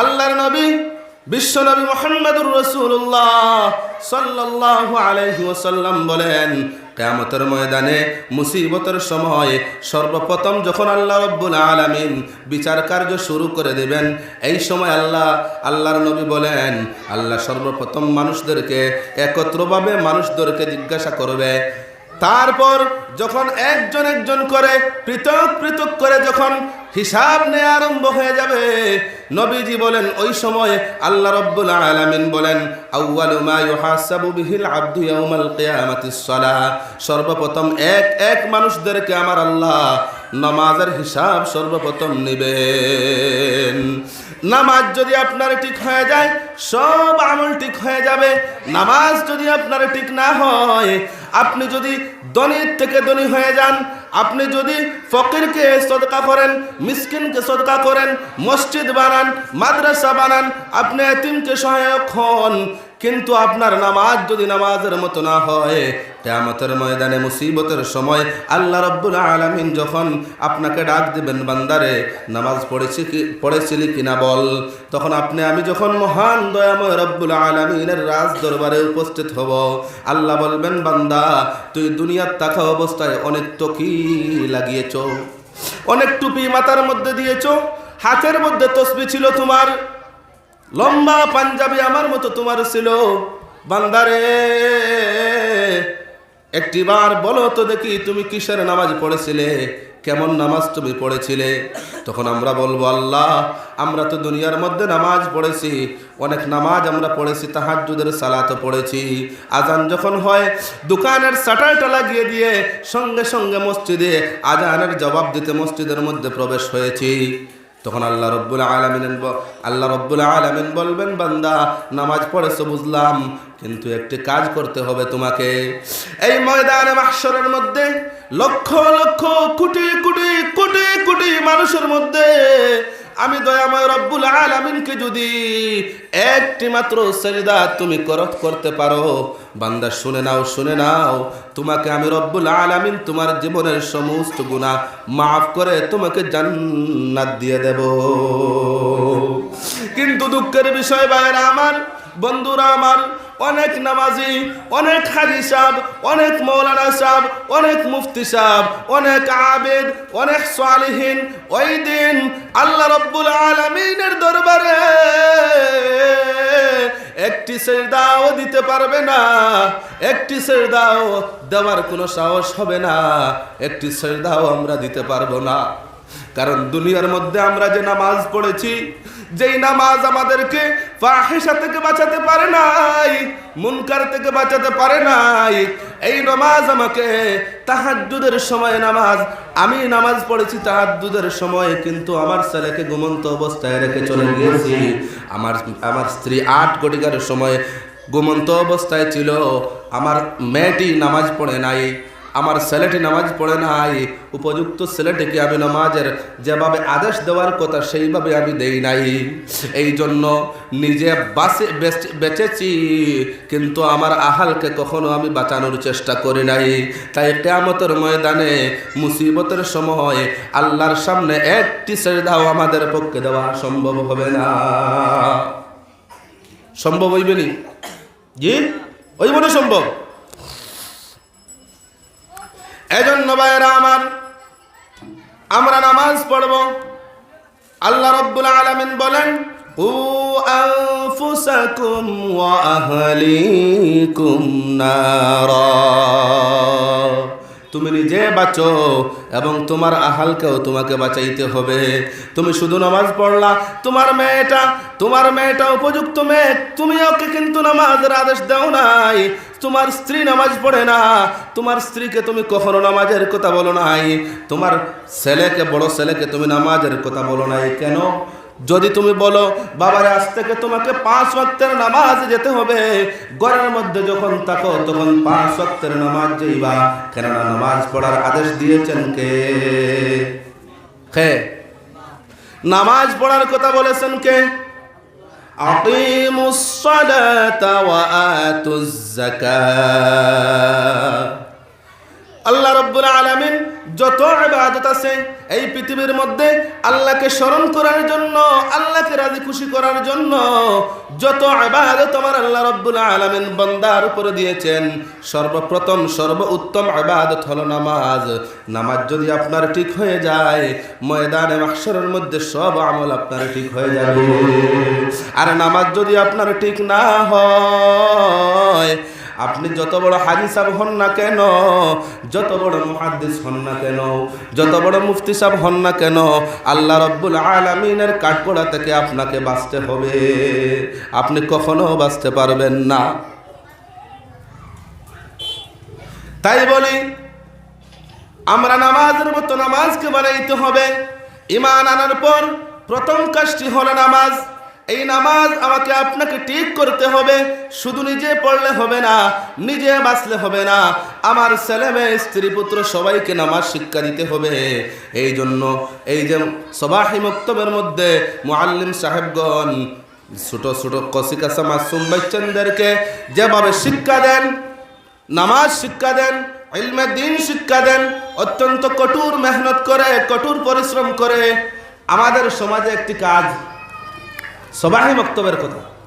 আল্লাহর নবী বিশ্বনবী মোহাম্মদুর রসুল্লাহ সাল্লাল্লাহু আলাইহি ওয়াসাল্লাম বলেন, কেয়ামতের ময়দানে মুসিবতের সময় সর্বপ্রথম যখন আল্লাহ রব্বুল আলামিন বিচার কার্য শুরু করে দেবেন, এই সময় আল্লাহ, আল্লাহর নবী বলেন, আল্লাহ সর্বপ্রথম মানুষদেরকে একত্রভাবে মানুষদেরকে জিজ্ঞাসা করবে তারপর যখন একজন একজন করে, পৃথক পৃথক করে যখন হিসাব নেওয়া আরম্ভ হয়ে যাবে, নবীজি বলেন, ওই সময়ে আল্লাহ রব্বুল আলামিন বলেন সর্বপ্রথম এক এক মানুষদেরকে আমার আল্লাহ নামাজের হিসাব সর্বপ্রথম নেবেন। নামাজ যদি আপনার ঠিক হয়ে যায়, সব আমল ঠিক হয়ে যাবে। নামাজ যদি আপনার ঠিক না হয়, আপনি যদি ধনীর থেকে ধনী হয়ে যান, আপনি যদি ফকিরকে সদকা করেন, মিসকিনকে সদকা করেন, মসজিদ বানান, মাদ্রাসা বানান, আপনি এতিমকে সহায়ক হন কিন্তু আপনার নামাজ যদি নামাজের মতো না হয়, কেয়ামতের ময়দানে মুসিবতের সময় আল্লাহ রব্বুল আলমিন যখন আপনাকে ডাক দিবেন, বান্দারে, নামাজ পড়েছি কি, পড়েছিলি কিনা বল? তখন আপনি, আমি যখন মহান দয়াময় রব্বুল আলমিনের রাজ দরবারে উপস্থিত হব, আল্লাহ বলবেন, বান্দা, তুই দুনিয়ার থাকা অবস্থায় অনেক টকি লাগিয়েছ, অনেক টুপি মাথার মধ্যে দিয়েছ, হাতের মধ্যে তসবি ছিল তোমার লম্বা পাঞ্জাবি আমার মতো তোমার ছিল। বান্দারে, একটিবার বলো তো দেখি তুমি কিসের নামাজ পড়েছিলে, কেমন নামাজ তুমি পড়েছিলে? তখন আমরা বলব, আল্লাহ, আমরা তো দুনিয়ার মধ্যে নামাজ পড়েছি, অনেক নামাজ আমরা পড়েছি তাহাজুদের সালাতো পড়েছি। আজান যখন হয়, দোকানের শাটারটা লাগিয়ে দিয়ে সঙ্গে সঙ্গে মসজিদে আজানের জবাব দিতে মসজিদের মধ্যে প্রবেশ হয়েছি। তখন আল্লাহ রব্বুল আলমিন আল্লাহ রব্বুল আলমিন বলবেন, বান্দা, নামাজ পড়েছো, বুঝলাম, কিন্তু একটি কাজ করতে হবে তোমাকে। এই ময়দানে মাসরের মধ্যে লক্ষ লক্ষ কোটি কোটি কোটি কোটি মানুষের মধ্যে আমি দয়াময় রব্বুল আলামিনকে যদি একটি মাত্র সেজদা তুমি করত করতে পারো, বান্দা শুনে নাও শুনে নাও। তোমাকে আমি রব্বুল আলামিন তোমার জীবনের সমস্ত গুনাহ মাফ করে তোমাকে জান্নাত দিয়ে দেব। কিন্তু দুঃখের বিষয় বাইরে আমার, বন্ধুরা আমার, অনেক নামাজি, অনেক হাজি সাহ অনেক মৌলানা সাহ অনেক মুফতি সাহ অনেক আবেদ, অনেক সালিহীন, ওই দিন আল্লাহ রব্বুল আলমিনের দরবারে একটি সেজদাও দিতে পারবে না, একটি সেজদাও দেওয়ার কোনো সাহস হবে না, একটি সেজদাও আমরা দিতে পারব না। কারণ দুনিয়ার মধ্যে আমরা যে নামাজ পড়েছি, যেই নামাজ আমাদেরকে ফাহেসা থেকে বাঁচাতে পারে নাই, মুনকার থেকে বাঁচাতে পারে নাই, এই নামাজ আমাকে তাহাজ্জুদের সময় নামাজ, আমি নামাজ পড়েছি তাহাজ্জুদের সময়, কিন্তু আমার ছেলেকে ঘুমন্ত অবস্থায় রেখে চলে গিয়েছি। আমার আমার স্ত্রী আট কোটিকার সময় ঘুমন্ত অবস্থায় ছিল, আমার মেয়েটি নামাজ পড়ে নাই আমার ছেলেটি নামাজ পড়ে নাই। উপযুক্ত ছেলেটিকে আমি নামাজের যেভাবে আদেশ দেওয়ার কথা সেইভাবে আমি দেই নাই। এই জন্য নিজে বেঁচে- বেঁচেছি, কিন্তু আমার আহালকে কখনো আমি বাঁচানোর চেষ্টা করি নাই। তাই কেয়ামতের ময়দানে, মুসিবতের সময় আল্লাহর সামনে একটি সেজদাও আমাদের পক্ষে দেওয়া সম্ভব হবে না। সম্ভব হইবে নি? জি? হইব না সম্ভব? এজন্য ভাইয়েরা আমার আমরা নামাজ পড়ব। আল্লাহ রব্বুল আলমিন বলেন ও নারা। তুমি নিজে বাঁচো এবং তোমার আহালকেও তোমাকে বাঁচাইতে হবে। তুমি শুধু নামাজ পড়লা, তোমার মেয়েটা তোমার মেয়েটা উপযুক্ত মেয়ে তুমি ওকে কিন্তু নামাজের আদেশ দাও নাই। তোমার স্ত্রী নামাজ পড়ে না, তোমার স্ত্রীকে তুমি কখনো নামাজের কথা বলো নাই। তোমার ছেলেকে, বড় ছেলেকে তুমি নামাজের কথা বলো নাই। কেন? যদি তুমি বলো, বাবার, আজ থেকে তোমাকে পাঁচ ওয়াক্তের নামাজ যেতে হবে। ঘরের মধ্যে যখন থাকো, তখন পাঁচ ওয়াক্তের নামাজ যাইবা। কেননা নামাজ পড়ার আদেশ দিয়েছেন কে? নামাজ পড়ার কথা বলেছেন কে? আল্লাহ রব্বুল আলামিন যত আবাদত আছে, এই পৃথিবীর মধ্যে আল্লাহকে স্মরণ করার জন্য, আল্লাহকে রাজি খুশি করার জন্য যত ইবাদত আমার আল্লাহ রব্বুল আলামিন বান্দার উপরে দিয়েছেন, সর্বপ্রথম সর্ব উত্তম ইবাদত হলো নামাজ। নামাজ যদি আপনার ঠিক হয়ে যায়, ময়দানে মাহশরের মধ্যে সব আমল আপনার ঠিক হয়ে যাবে। আর নামাজ যদি আপনার ঠিক না হয় আপনি যত বড় হাজি সাহেব হন না কেন, যত বড় মুহাদ্দিস হন না কেন, যত বড় মুফতি সাহেব হন না কেন, আল্লাহ রব্বুল আলমিনের কাঠগোড়া থেকে আপনাকে বাঁচতে হবে। আপনি কখনো বাঁচতে পারবেন না। তাই বলি, আমরা নামাজের মতো নামাজকে বানাইতে হবে। ইমান আনার পর প্রথম কাজটি হলো নামাজ। এই নামাজ আমাকে আপনাকে ঠিক করতে হবে। শুধু নিজে পড়লে হবে না, নিজে বাঁচলে হবে না। আমার ছেলে মেয়ে, স্ত্রী, পুত্র সবাইকে নামাজ শিক্ষা দিতে হবে। এই জন্য এই যে সবাহি মক্তবের মধ্যে মুআল্লিম সাহেবগণ, ছোট ছোট কসিকাসা মাসুম বাচ্চাদেরকে যেভাবে শিক্ষা দেন, নামাজ শিক্ষা দেন, ইলমে দিন শিক্ষা দেন, অত্যন্ত কঠোর মেহনত করে, কঠোর পরিশ্রম করে, আমাদের সমাজে একটি কাজ সবাই বক্তব্যের কথা।